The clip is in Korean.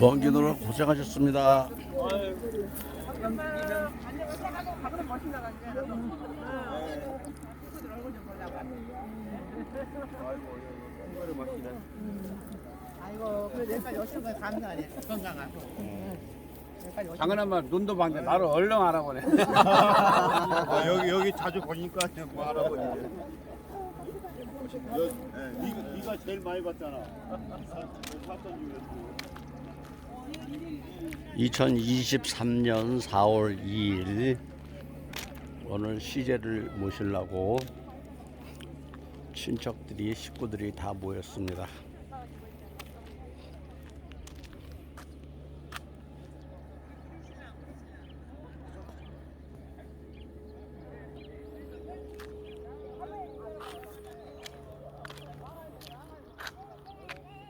먼 길으로 고생하셨습니다. 아이고 그래 내가 열심히 감사하네 건강하고 장난만 눈도 봤는데 나를 얼른 알아보네. 아, 여기 여기 자주 보니까 뭐 할아버지. 여, 예, 네가, 제일 많이 봤잖아. 샀던 중에. 2023년 4월 2일 오늘 시제를 모시려고 친척들이 식구들이 다 모였습니다.